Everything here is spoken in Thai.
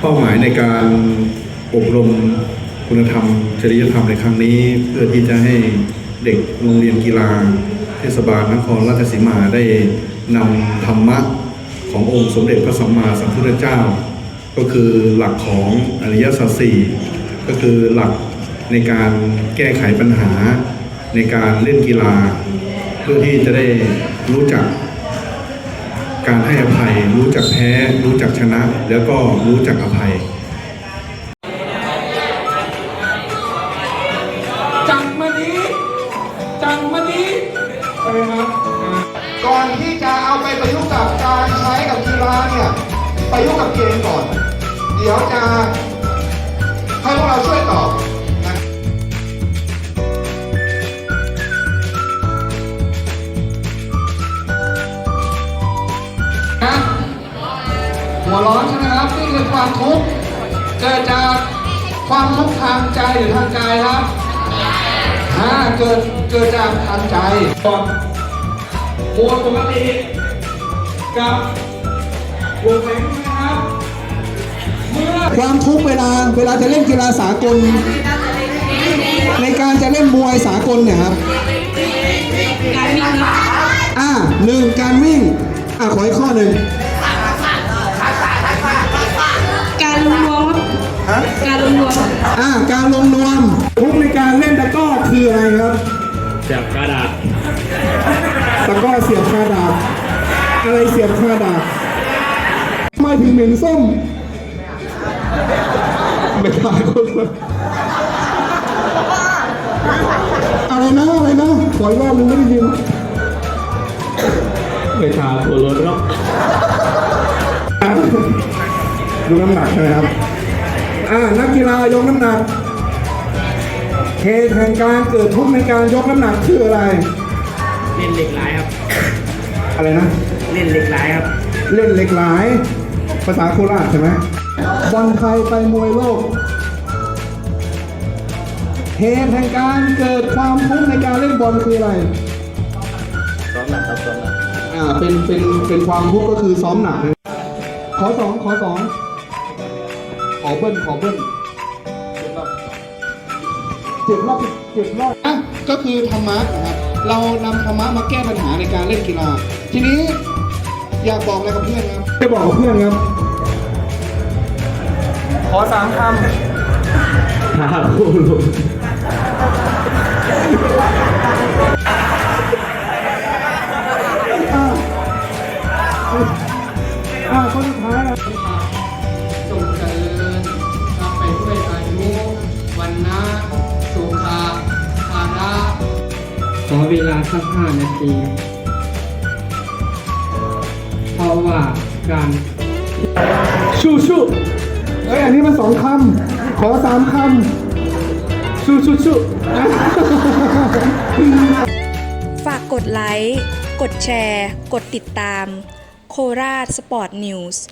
เป้าหมายในการอบรมคุณธรรม จริยธรรมในครั้งนี้ เพื่อที่จะให้เด็กโรงเรียนกีฬา เทศบาลนครราชสีมาได้นำธรรมะขององค์สมเด็จพระสัมมาสัมพุทธเจ้า ก็คือหลักของอริยสัจสี่ก็คือหลักในการแก้ไขปัญหาในการเล่นกีฬา เพื่อที่จะได้รู้จัก การให้อภัย รู้จักแพ้ รู้จักชนะ แล้วก็รู้จักอภัยจังมานี้จังมานี้ใช่ไหมครับอ่าก่อนที่จะเอาไปประยุกต์กับการใช้กับกีฬาเนี่ยประยุกต์กับเกมก่อน เดี๋ยวจะ หัวร้อนใช่ไหมครับนี่คือความทุกข์เกิดจากความทุกข์ทางใจหรือทางกายครับอ่าเกิดเกิดจากทางใจก่อนมวลปกติกับวงแหวนนะครับเมื่อความทุกข์เวลาเวลาจะเล่นกีฬาสากล ในการจะเล่นมวยสากลเนี่ยครับอ่าหนึ่งการวิ่งอ่าขออีกข้อหนึ่ง ลงนวมทุกข์ในการเล่นตะกร้อคืออะไรครับ เสียบกระดาษตะกร้อเสียบคาดาบอะไรเสียบคาดาบทำไมถึงเหม็นส้มไม่ถ่ายคนละอะไรนะอะไรนะขออีกรอบนึงไม่ได้ยินไปทาตัวรถแล้วอะดูน้ำหนักใช่ไหมครับ อ่า นักกีฬายกน้ำหนัก เหตุแห่งการเกิดทุกข์ในการยกน้ำหนักคืออะไร เล่นเหล็กไหลครับ อะไรนะ เล่นเหล็กไหลครับ เล่นเหล็กไหลภาษาโคราชใช่ไหมบอลไทยไปมวยโลก เหตุแห่งการเกิดความทุกข์ในการเล่นบอลคืออะไร ซ้อมหนักครับซ้อมหนักอ่า เป็น เป็น เป็นความทุกข์ก็คือซ้อมหนักนะขอสองขอสองขอเบิ้ลขอเบิ้ล เจ็บรอบเจ็บรอบอะก็คือธรรมะนะครับเรานำธรรมะมาแก้ปัญหาในการเล่นกีฬา ทีนี้อยากบอกอะไรกับเพื่อนครับจะบอกกับเพื่อนครับ ขอสามคทาคู่ลง เวลาสักห้านาที เพราะว่าการชูชูเอ้ยอันนี้มันสองคำขอสามคำชูชูชูฝากกดไลค์ กดแชร์ กดติดตาม โคราชสปอร์ตนิวส์